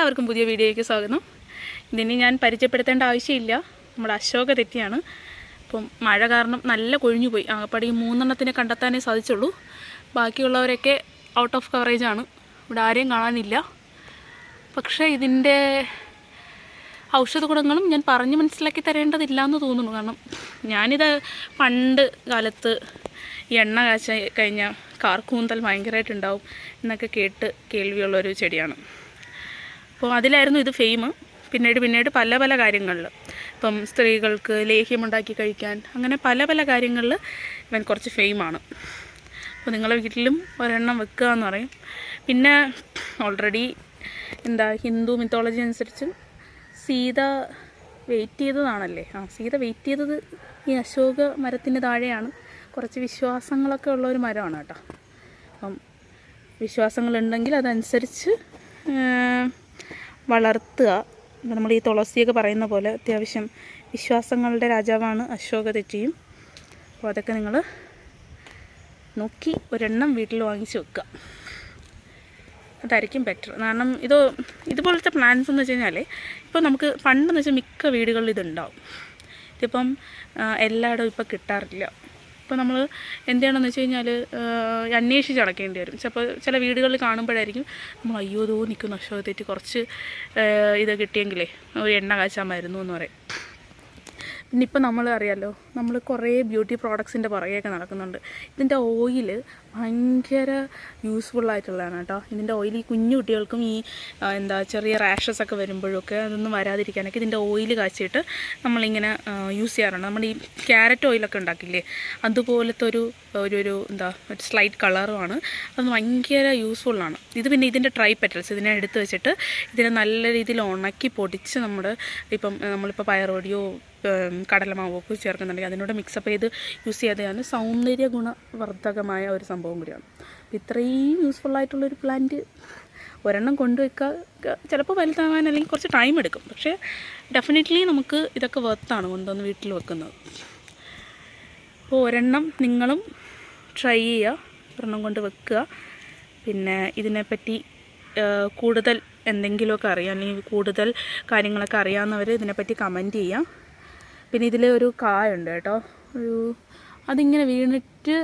എല്ലാവർക്കും പുതിയ വീഡിയോയ്ക്ക് സ്വാഗതം. ഇതിനി ഞാൻ പരിചയപ്പെടുത്തേണ്ട ആവശ്യമില്ല. നമ്മുടെ അശോക തെറ്റിയാണ്. അപ്പം മഴ കാരണം നല്ല കൊഴിഞ്ഞു പോയി. ആകപ്പാടെ മൂന്നെണ്ണത്തിനെ കണ്ടെത്താനേ സാധിച്ചുള്ളൂ. ബാക്കിയുള്ളവരൊക്കെ ഔട്ട് ഓഫ് കവറേജ് ആണ്. ഇവിടെ ആരെയും കാണാനില്ല. പക്ഷേ ഇതിന്റെ ഔഷധ ഗുണങ്ങളും ഞാൻ പറഞ്ഞ് മനസ്സിലാക്കി തരേണ്ടതില്ല എന്ന് തോന്നുന്നു. കാരണം ഞാനിത് പണ്ട് കാലത്ത് എണ്ണ കാച്ച കഴിഞ്ഞാൽ കാർക്കൂന്തൽ ഭയങ്കരമായിട്ടുണ്ടാവും എന്നൊക്കെ കേട്ട് കേൾവിയുള്ളൊരു ചെടിയാണ്. അപ്പോൾ അതിലായിരുന്നു ഇത് ഫെയിം പിന്നീട് പിന്നീട് പല പല കാര്യങ്ങളിൽ. ഇപ്പം സ്ത്രീകൾക്ക് ലേഹ്യമുണ്ടാക്കി കഴിക്കാൻ അങ്ങനെ പല പല കാര്യങ്ങളിൽ ഇവൻ കുറച്ച് ഫെയിമാണ്. അപ്പോൾ നിങ്ങളെ വീട്ടിലും ഒരെണ്ണം വെക്കുക എന്ന് പറയും. പിന്നെ ഓൾറെഡി എന്താ ഹിന്ദു മിത്തോളജി അനുസരിച്ച് സീത വെയിറ്റ് ചെയ്തതാണല്ലേ? ആ സീത വെയിറ്റ് ചെയ്തത് ഈ അശോക മരത്തിന് താഴെയാണ്. കുറച്ച് വിശ്വാസങ്ങളൊക്കെ ഉള്ള ഒരു മരമാണ് കേട്ടോ. അപ്പം വിശ്വാസങ്ങളുണ്ടെങ്കിൽ അതനുസരിച്ച് വളർത്തുക. നമ്മൾ ഈ തുളസിയൊക്കെ പറയുന്ന പോലെ അത്യാവശ്യം വിശ്വാസങ്ങളുടെ രാജാവാണ് അശോക തെറ്റിയും അപ്പോൾ അതൊക്കെ നിങ്ങൾ നോക്കി ഒരെണ്ണം വീട്ടിൽ വാങ്ങിച്ച് വെക്കുക. അതായിരിക്കും ബെറ്റർ കാരണം ഇത് ഇതുപോലത്തെ പ്ലാൻസ് എന്ന് വെച്ച് കഴിഞ്ഞാൽ ഇപ്പോൾ നമുക്ക് പണ്ടെന്ന് വെച്ചാൽ മിക്ക വീടുകളിൽ ഇതുണ്ടാവും. ഇതിപ്പം എല്ലായിടവും ഇപ്പോൾ കിട്ടാറില്ല. ഇപ്പോൾ നമ്മൾ എന്താണെന്ന് വെച്ച് കഴിഞ്ഞാൽ അന്വേഷിച്ച് നടക്കേണ്ടി വരും. ചിലപ്പോൾ ചില വീടുകളിൽ കാണുമ്പോഴായിരിക്കും നമ്മൾ അയ്യോ ദോ നിൽക്കുന്ന അശോക തെറ്റി. കുറച്ച് ഇത് കിട്ടിയെങ്കിലേ ഒരു എണ്ണ കാച്ചാമായിരുന്നു എന്ന് പറയും. പിന്നെ നമ്മൾ അറിയാമല്ലോ നമ്മൾ കുറേ ബ്യൂട്ടി പ്രോഡക്ട്സിന്റെ പുറകെയൊക്കെ നടക്കുന്നുണ്ട്. ഇതിന്റെ ഓയിൽ ഭയങ്കര യൂസ്ഫുൾ ആയിട്ടുള്ളതാണ് കേട്ടോ. ഇതിന്റെ ഓയിൽ ഈ കുഞ്ഞു കുട്ടികൾക്കും ഈ എന്താ ചെറിയ റാഷസ് ഒക്കെ വരുമ്പോഴൊക്കെ അതൊന്നും വരാതിരിക്കാനൊക്കെ ഇതിന്റെ ഓയിൽ കാച്ചിട്ട് നമ്മളിങ്ങനെ യൂസ് ചെയ്യാറുണ്ട്. നമ്മൾ ഈ ക്യാരറ്റ് ഓയിലൊക്കെ ഉണ്ടാക്കില്ലേ അതുപോലത്തെ ഒരു ഒരു ഒരു എന്താ ഒരു സ്ലൈറ്റ് കളറുമാണ് അത് ഭയങ്കര യൂസ്ഫുള്ളാണ് ഇത് പിന്നെ ഇതിന്റെ ട്രൈ പെറ്റൽസ് ഇതിനെ എടുത്ത് വെച്ചിട്ട് ഇതിനെ നല്ല രീതിയിൽ ഉണക്കി പൊടിച്ച് നമ്മൾ ഇപ്പം നമ്മളിപ്പോൾ പയറുപൊടിയോ ഉം, കടലമാവോ ഒക്കെ ചേർക്കുന്നുണ്ടെങ്കിൽ അതിനോട് മിക്സപ്പ് ചെയ്ത് യൂസ് ചെയ്യാതെയാണ് സൗന്ദര്യ ഗുണവർദ്ധകമായ ഒരു സംഭവം കൂടിയാണ്. അപ്പം ഇത്രയും യൂസ്ഫുൾ ആയിട്ടുള്ളൊരു പ്ലാന്റ് ഒരെണ്ണം കൊണ്ടുവയ്ക്കുക ചിലപ്പോൾ വലുതാവാൻ അല്ലെങ്കിൽ കുറച്ച് ടൈം എടുക്കും. പക്ഷേ ഡെഫിനറ്റ്ലി നമുക്ക് ഇതൊക്കെ വർത്താണ് കൊണ്ടുവന്ന് വീട്ടിൽ വെക്കുന്നത്. അപ്പോൾ ഒരെണ്ണം നിങ്ങളും ട്രൈ ചെയ്യുക ഒരെണ്ണം കൊണ്ട് വെക്കുക. പിന്നെ ഇതിനെപ്പറ്റി കൂടുതൽ എന്തെങ്കിലുമൊക്കെ അറിയാം. അല്ലെങ്കിൽ കൂടുതൽ കാര്യങ്ങളൊക്കെ അറിയാവുന്നവർ ഇതിനെപ്പറ്റി കമന്റ് ചെയ്യാം പിന്നെ ഇതിൽ ഒരു കായുണ്ട് കേട്ടോ. ഒരു അതിങ്ങനെ വീണിട്ട്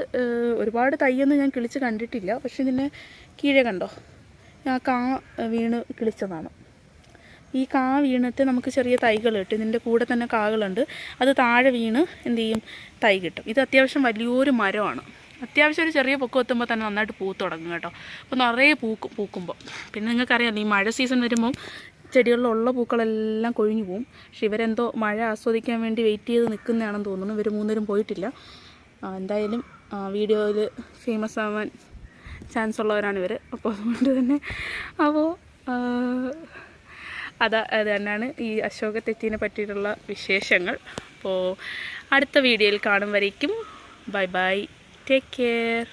ഒരുപാട് തയ്യൊന്നും ഞാൻ കിളിച്ച് കണ്ടിട്ടില്ല. പക്ഷെ ഇതിനെ കീഴെ കണ്ടോ? ആ കാ വീണ് കിളിച്ചതാണ്. ഈ കാ വീണിട്ട് നമുക്ക് ചെറിയ തൈകൾ കിട്ടും. ഇതിന്റെ കൂടെ തന്നെ കാകളുണ്ട്. അത് താഴെ വീണ് എന്ത് ചെയ്യും? തൈ കിട്ടും. ഇത് അത്യാവശ്യം വലിയൊരു മരമാണ്. അത്യാവശ്യം ഒരു ചെറിയ പൊക്കം എത്തുമ്പോൾ തന്നെ നന്നായിട്ട് പൂത്ത് തുടങ്ങും കേട്ടോ. അപ്പോൾ നിറയെ പൂക്കും പൂക്കുമ്പോൾ പിന്നെ നിങ്ങൾക്കറിയാമല്ലോ ഈ മഴ സീസൺ വരുമ്പം ചെടികളിലുള്ള പൂക്കളെല്ലാം കൊഴിഞ്ഞു പോകും പക്ഷെ ഇവരെന്തോ മഴ ആസ്വദിക്കാൻ വേണ്ടി വെയിറ്റ് ചെയ്ത് നിൽക്കുന്നതാണെന്ന് തോന്നുന്നു. ഇവർ മൂന്നേരും പോയിട്ടില്ല. എന്തായാലും വീഡിയോയിൽ ഫേമസ് ആവാൻ ചാൻസ് ഉള്ളവരാണ് ഇവർ അപ്പോൾ അതുകൊണ്ട് തന്നെ അപ്പോൾ അതാ അത് തന്നെയാണ് ഈ അശോക തെറ്റിനെ പറ്റിയിട്ടുള്ള വിശേഷങ്ങൾ. അപ്പോൾ അടുത്ത വീഡിയോയിൽ കാണും വരയ്ക്കും ബൈ ബൈ ടേക്ക് കെയർ